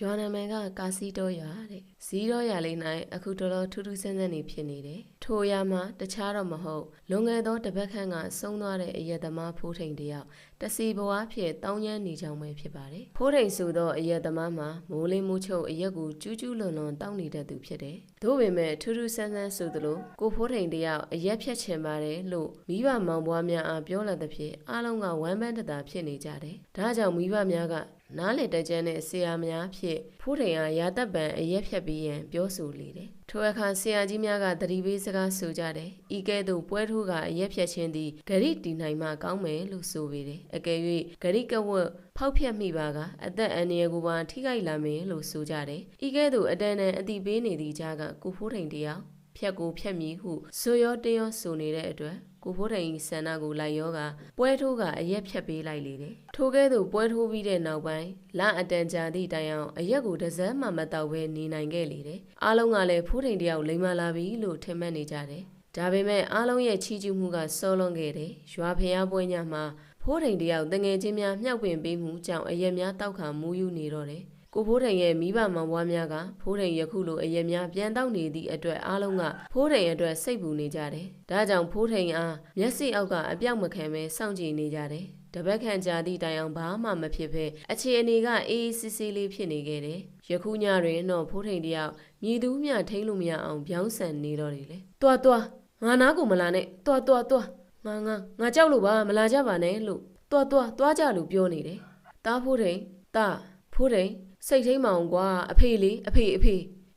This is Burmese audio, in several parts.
ရွာနာမည်ကကာစီတောရွာတဲ့ဇီးတောရွာလေး၌အခုတော်တော်ထူးထူးဆန်းဆန်းနေဖြစ်နေတယ်ထိုရွာမှာတခြားတော့မဟုတ်လွန်ခဲ့သောတစ်ပတ်ခန့်ကဆုံးသွားတဲ့အယက်သမားဖိုးထိန်တယောက်တစီဘဝဖြစ်တောင်းကျမ်းနေကြောင်းပဲဖြစ်ပါတယ်ဖိုးထိန်ဆိုသောအယက်သမားမှာမိုးလင်းမိုးချုပ်အယက်ကိုကျူးကျူးလွန်လွန်တောင်းနေတတ်သူဖြစ်တယ်သို့ပေမဲ့ထူးထူးဆန်းဆန်းဆိုသလိုကိုဖိုးထိန်တယောက်အယက်ဖြတ်ချင်ပါတယ်လို့မိဘမောင်ဘွားများအားပြောလာသဖြင့်အားလုံးကဝမ်းပန်းတသာဖြစ်နေကြတယ်ဒါကြောင့်မိဘများက နားလေတက်ကြမ်းတဲ့ဆရာများဖြစ်ဖိုးထိန်အားရာတပ်ပံအရက်ဖြတ်ပြီးရန်ပြောဆိုလေတယ်။ထိုအခါဆရာကြီးများကသတိပေးစကားဆိုကြတယ်။ဤကဲ့သို့ပွဲထိုးကအရက်ဖြတ်ခြင်းသည်ဂရိတီနိုင်မှကောင်းမယ်လို့ဆိုပေတယ်။အကယ်၍ဂရိကဝတ်ဖောက်ဖျက်မိပါကအသက်အန္တရာယ်ကိုပါထိခိုက်လာမယ်လို့ဆိုကြတယ်။ဤကဲ့သို့အတန်တန်အတိပေးနေသည့်ကြားကကိုဖိုးထိန်တယောက် ဖြတ်ကိုဖြတ်မည်ဟုဆိုရောတရောဆိုနေတဲ့အတွက်ကိုဖိုးထိုင်ဆန္ဒကိုလိုက်ရောကပွဲထိုးကအရက်ဖြတ်ပေးလိုက်လေတယ်။ထိုကဲ့သို့ပွဲထိုးပြီးတဲ့နောက်ပိုင်းလအတန်ကြာသည့်တိုင်အောင်အရက်ကိုတစ်စမ်းမှမတော့ဘဲနေနိုင်ခဲ့လေတယ်။အားလုံးကလည်းဖိုးထိုင်တယောက်လိမ္မာလာပြီလို့ထင်မှတ်နေကြတယ်။ဒါပေမဲ့အားလုံးရဲ့ချီးကျူးမှုကစောလွန်ခဲ့တယ်။ရွာဖျားပွဲညမှာဖိုးထိုင်တယောက်တငယ်ချင်းများမြှောက်ပင်ပေးမှုကြောင့်အရက်များတောက်ခါမူးယူနေတော့တယ်။ ကိုဖိုးထိန်ရဲ့မိဘမောင်ဘွားများကဖိုးထိန်ယခုလိုအရက်များပြန်တောက်နေသည့်အတွက်အားလုံးကဖိုးထိန်အတွက်စိတ်ပူနေကြတယ်။ဒါကြောင့်ဖိုးထိန်အားမျက်စိအောက်ကအပြောက်မခံပဲစောင့်ကြည့်နေကြတယ်။တပတ်ခန့်ကြာသည့်တိုင်အောင်ဘာမှမဖြစ်ဘဲအခြေအနေကအေးအေးဆေးဆေးလေးဖြစ်နေခဲ့တယ်။ယခုညတွင်တော့ဖိုးထိန်တယောက်မြည်သူမျှထိန်လို့မရအောင်ပြောင်းဆန်နေတော့တယ်လေ။တွားတွားငါနာကိုမလာနဲ့တွားတွားတွားငါငါငါကြောက်လို့ပါမလာကြပါနဲ့လို့တွားတွားတွားကြလို့ပြောနေတယ်။တားဖိုးထိန်တာဖိုးထိန် စိတ်ထိန်မအောင်ကွာအဖေလေးအဖေအဖေ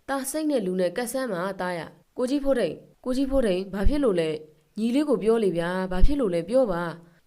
ตาစိတ်နဲ့လူနဲ့ကတ်ဆန်းမှာตาရကိုကြီးဖိုးထိန်ကိုကြီးဖိုးထိန်ဘာဖြစ်လို့လဲညီလေးကိုပြောလေဗျာဘာဖြစ်လို့လဲပြောပါ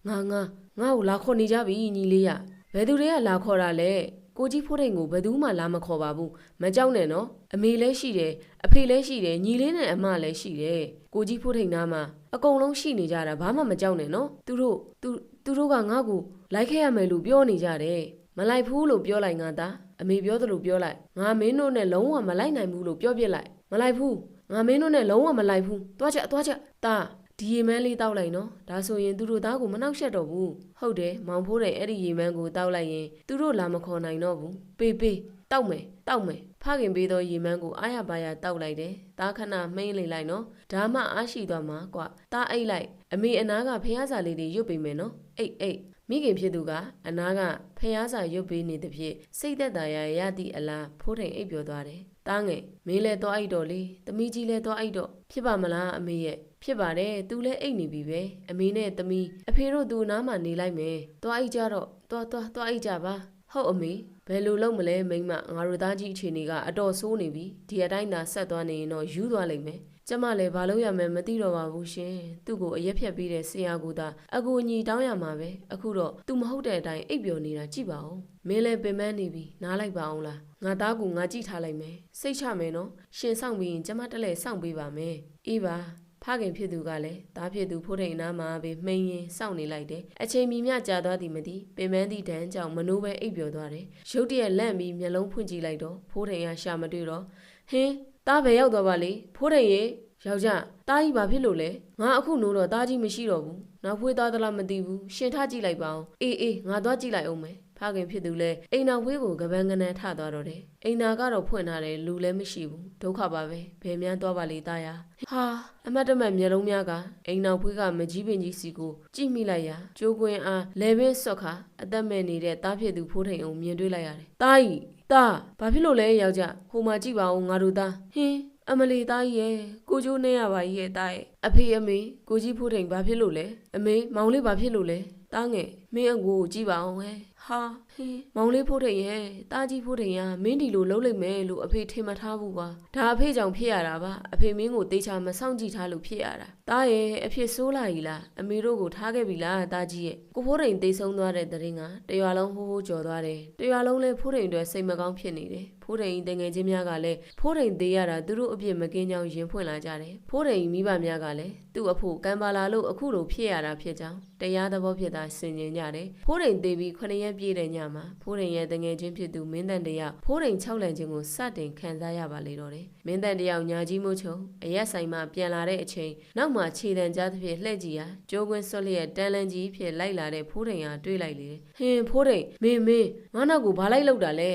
ငါငါငါ့ကိုလာခေါ်နေကြပြီညီလေးရဘယ်သူတွေကလာခေါ်တာလဲကိုကြီးဖိုးထိန်ကိုဘယ်သူမှလာမခေါ်ပါဘူးမကြောက်နဲ့နော်အမေလည်းရှိတယ်အဖေလည်းရှိတယ်ညီလေးနဲ့အမလည်းရှိတယ်ကိုကြီးဖိုးထိန်နားမှာအကုန်လုံးရှိနေကြတာဘာမှမကြောက်နဲ့နော်သူတို့သူသူတို့ကငါ့ကိုလိုက်ခဲ့ရမယ်လို့ပြောနေကြတယ်မလိုက်ဘူးလို့ပြောလိုက်ငါသား အမေပြောသလိုပြောလိုက်ငါမင်းတို့နဲ့လုံးဝမလိုက်နိုင်ဘူးလို့ပြောပြလိုက်မလိုက်ဘူးငါမင်းတို့နဲ့လုံးဝမလိုက်ဘူးသွားချက်သွားချက်တာဒီရေမန်းလေးတောက်လိုက်နော်ဒါဆိုရင်သူတို့သားကိုမနှောက်ရှက်တော့ဘူးဟုတ်တယ်မောင်ဖိုးတဲ့အဲ့ဒီရေမန်းကိုတောက်လိုက်ရင်သူတို့လာမခေါ်နိုင်တော့ဘူးပေးပေးတောက်မယ်တောက်မယ်ဖခင်ပေးသောရေမန်းကိုအားရပါရတောက်လိုက်တယ်သားခဏမှိမ့်လိမ့်လိုက်နော်ဒါမှအားရှိသွားမှာကွာသားအိတ်လိုက်အမေအနာကဖះစာလေးတွေရွတ်ပေးမယ်နော်အိတ်အိတ် မိခင်ဖြစ်သူကအနာကဖះစာရုပ်ပေးနေသဖြင့်စိတ်သက်သာရရသည့်အလားဖိုးထိန်အိပ်ပျော်သွားတယ်။တားငယ်မင်းလည်းသွားအိပ်တော့လေ။သမီးကြီးလည်းသွားအိပ်တော့ဖြစ်ပါမလားအမေရဲ့ဖြစ်ပါတယ်။ तू လည်းအိပ်နေပြီပဲ။အမေနဲ့သမီးအဖေတို့သူနားမှာနေလိုက်မယ်။သွားအိပ်ကြတော့သွားသွားသွားအိပ်ကြပါ။ဟုတ်အမေဘယ်လိုလုပ်မလဲမိမငါတို့သားကြီးအခြေအနေကအတော်ဆိုးနေပြီဒီအတိုင်းသာဆက်သွားနေရင်တော့ယူသွားလိမ့်မယ် ကျမလည်းဘာလို့ရမယ်မသိတော့ပါဘူးရှင်သူ့ကိုအရက်ဖြတ်ပြီးတဲ့ဆရာကသာအကူအညီတောင်းရမှာပဲအခုတော့သူမဟုတ်တဲ့အတိုင်းအိပ်ပျော်နေတာကြည့်ပါဦးမင်းလည်းပင်ပန်းနေပြီနားလိုက်ပါအောင်လားငါသားကိုငါကြည့်ထားလိုက်မယ်စိတ်ချမယ်နော်ရှင်ဆောင်ပြီးရင်ကျမတက်လဲစောင့်ပေးပါမယ်အေးပါဖခင်ဖြစ်သူကလည်းသားဖြစ်သူဖိုးထိန်နားမှာပဲမှိန်ရင်စောင့်နေလိုက်တယ်အချိန်မီမျှကြာသွားသည်မသိပင်ပန်းသည့်တန်းကြောင့်မနိုးပဲအိပ်ပျော်သွားတယ်ရုတ်တရက်လန့်ပြီးမျက်လုံးဖွင့်ကြည့်လိုက်တော့ဖိုးထိန်ကရှာမတွေ့တော့ဟင်း သားပဲရောက်သွားပါလေဖိုးထိန်ရေယောက်ျားတားကြီးဘာဖြစ်လို့လဲငါအခုနိုးတော့တားကြီးမရှိတော့ဘူးနောက်ဖွေးသားသလားမသိဘူးရှင်ထကြည့်လိုက်ပါအောင်အေးအေးငါသွားကြည့်လိုက်အောင်မယ်ဖခင်ဖြစ်သူလဲအိမ်နောက်ဝေးကိုကပန်းကနန်းထသွားတော့တယ်အိမ်နာကတော့ဖွင့်ထားတယ်လူလည်းမရှိဘူးဒုက္ခပါပဲဘယ်မှန်းသွားပါလေတာယာဟာအမတ်တမတ်မျက်လုံးများကအိမ်နောက်ဖွေးကမကြီးပင်ကြီးစီကိုကြည့်မိလိုက်ရာကျိုးကွင်းအားလဲပင်းဆွတ်ခါအသက်မဲ့နေတဲ့တားဖြစ်သူဖိုးထိန်အောင်မြင်တွေ့လိုက်ရတယ်တာကြီး တာဘာဖြစ်လို့လဲယောက်ျားဟိုမှာကြည့်ပါဦးငါတို့သားဟင်းအမလီသားကြီးရဲ့ကိုကျိုးနေရပါကြီးရဲ့သားရဲ့အဖေအမေကိုကြီးဖိုးထိန်ဘာဖြစ်လို့လဲအမေမောင်လေးဘာဖြစ်လို့လဲတားငယ်မင်းအကိုကိုကြည့်ပါအောင်ဟဲ့ဟာ ဟင်းမောင်လေးဖိုးထိန်ရဲ့တားကြီးဖိုးထိန်ကမင်းဒီလိုလှုပ်လိုက်မယ်လို့အဖေထင်မထားဘူးပါဒါအဖေကြောင့်ဖြစ်ရတာပါအဖေမင်းကိုတေချာမဆောင်ကြည့်ထားလို့ဖြစ်ရတာတားရဲ့အဖေဆိုးလာကြီးလားအမေတို့ကိုထားခဲ့ပြီလားတားကြီးရဲ့ကိုဖိုးထိန်တေဆုံးသွားတဲ့တရင်ကတရွာလုံးဟိုးဟိုးကြော်သွားတယ်တရွာလုံးလည်းဖိုးထိန်တွေစိတ်မကောင်းဖြစ်နေတယ်ဖိုးထိန်တငယ်ချင်းများကလည်းဖိုးထိန်သေးရတာသူတို့အပြစ်မကင်းကြောင်းရင်ဖွင့်လာကြတယ်ဖိုးထိန်မိဘများကလည်းသူ့အဖို့ကံပါလာလို့အခုလိုဖြစ်ရတာဖြစ်ကြောင်းတရားသဘောဖြစ်တာဆင်ခြင်ကြတယ်ဖိုးထိန်သေးပြီး9ရက်ပြည့်တဲ့ညမှာဖိုးထိန်ရဲ့တငယ်ချင်းဖြစ်သူမင်းတန်တယောက်ဖိုးထိန်6လန်ချင်းကိုစတင်ခံစားရပါလေတော့တယ်မင်းတန်တယောက်ညာကြီးမို့ချုံအရက်ဆိုင်မှပြန်လာတဲ့အချိန်နောက်မှခြေတံကြားသဖြင့်လှည့်ကြည့်ရာကျိုးကွင်းဆွလျက်တန်လန်ကြီးဖြစ်လိုက်လာတဲ့ဖိုးထိန်ဟာတွေးလိုက်လေဟင်းဖိုးထိန်မင်းမင်းငါနောက်ကိုဘာလိုက်လောက်တာလဲ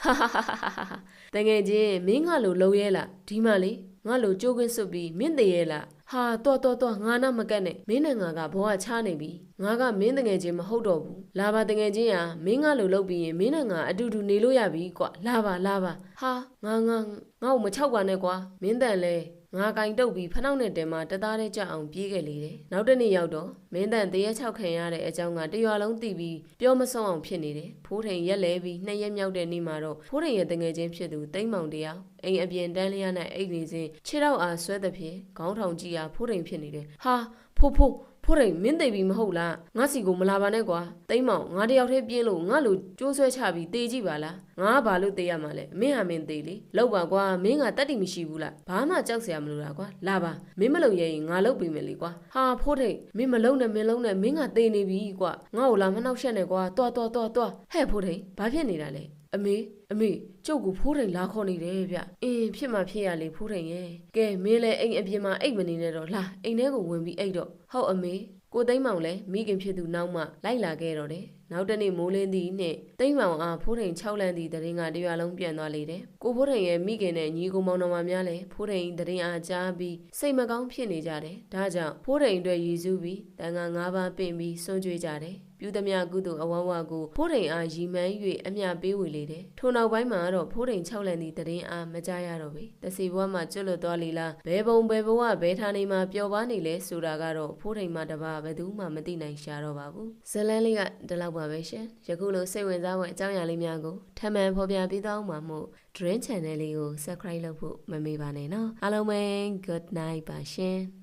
ဟဟာဟာဟာဟာဟာတကယ်ချင်းမင်းငါလိုလုံရဲလားဒီမှလေငါလိုကြိုးကွင်းစွပ်ပြီးမင်းတည်ရဲလား ဟာတော့တော့တော့ငါနာမကက်နဲ့မင်းနဲ့ငါကဘောကချနေပြီငါကမင်းတကယ်ချင်းမဟုတ်တော့ဘူးလာပါတကယ်ချင်းဟာမင်းငါလိုလုပ်ပြီးရင်မင်းနဲ့ငါအတူတူနေလို့ရပြီကွာလာပါလာပါဟာငါငါငါ့ကိုမချောက်ပါနဲ့ကွာမင်းတန်လဲ ငါကင်တုတ်ပြီးဖနှောက်နဲ့တဲမှာတသားတည်းကြအောင်ပြေးခဲ့လေတယ်။နောက်တစ်နေ့ရောက်တော့မင်းတန်တရက်ချောက်ခံရတဲ့အကြောင်းကတရွာလုံးသိပြီးပြောမဆုံးအောင်ဖြစ်နေတယ်။ဖိုးထိန်ရက်လဲပြီးနှစ်ရက်မြောက်တဲ့နေ့မှာတော့ဖိုးထိန်ရဲ့တငယ်ချင်းဖြစ်သူတိမ့်မောင်တယောက်အိမ်အပြင်တန်းလျားနဲ့အိတ်နေစဉ်ခြေထောက်အားဆွဲသဖြင့်ခေါင်းထောင်ကြည့်ရာဖိုးထိန်ဖြစ်နေတယ်။ဟာဖိုးဖိုး ဖိုးရိန်မင်းသိပြီမဟုတ်လားငါစီကိုမလာပါနဲ့ကွာတိမ့်မောင်ငါတယောက်တည်းပြင်းလို့ငါလိုကြိုးဆွဲချပြီးတေးကြည့်ပါလားငါကဘာလို့တေးရမှာလဲမင်းဟာမင်းသေးလေလောက်ပါကွာမင်းကတက်တိမရှိဘူးလားဘာမှကြောက်စရာမလိုတာကွာလာပါမင်းမလုံရရင်ငါလုံပေးမယ်လေကွာဟာဖိုးထိန်မင်းမလုံနဲ့မင်းလုံနဲ့မင်းကတေးနေပြီကွာငါ့ကိုလာမနှောက်ရှက်နဲ့ကွာတွားတွားတွားတွားဟဲ့ဖိုးထိန်ဘာဖြစ်နေတာလဲ အမေအမေကျုပ်ကဖိုးထိန်လာခေါ်နေတယ်ဗျအင်းဖြစ်မှဖြစ်ရလေဖိုးထိန်ရဲ့ကဲမင်းလည်းအိမ်အပြင်မှာအိတ်မနေနဲ့တော့လာအိမ်ထဲကိုဝင်ပြီးအိတ်တော့ဟုတ်အမေကိုသိမ့်မောင်လည်းမိခင်ဖြစ်သူနောက်မှလိုက်လာခဲ့တော့တယ်နောက်တနေ့မိုးလင်းသည့်နှင့်သိမ့်မောင်အားဖိုးထိန်6လမ်းသည့်တရင်ကတရွာလုံးပြန်သွားလေတယ်ကိုဖိုးထိန်ရဲ့မိခင်နဲ့ညီကိုမောင်နှမများလည်းဖိုးထိန်တရင်အားကြားပြီးစိတ်မကောင်းဖြစ်နေကြတယ်ဒါကြောင့်ဖိုးထိန်အတွက်ရည်စူးပြီးတန်ခါ၅ပါးပင့်ပြီးစွန့်ကြွေးကြတယ် ပြုသမျှကုသိုလ်အဝဝကိုဖိုးထိန်အားရီမန်း၍အမျှပေးဝေလေတယ်ထိုနောက်ပိုင်းမှာတော့ဖိုးထိန်6လမ်းသည့်တရင်အားမကြားရတော့ပေတစီဘွားမှာကျွတ်လွတ်သွားလေလားဘဲဘုံဘဲဘဝဘဲဌာနေမှာပျော်ပါနေလဲဆိုတာကတော့ဖိုးထိန်မှာတပါဘယ်သူမှမသိနိုင်ရှာတော့ပါဘူးဇလန်းလေးကဒီလောက်ပါပဲရှင်ယခုလိုစိတ်ဝင်စားဖွယ်အကြောင်းအရာလေးများကိုထပ်မံဖော်ပြပေးသွားမှာမို့ Dream Channel လေးကို Subscribe လုပ်ဖို့မမေ့ပါနဲ့နော်အားလုံးပဲ Good night ပါရှင်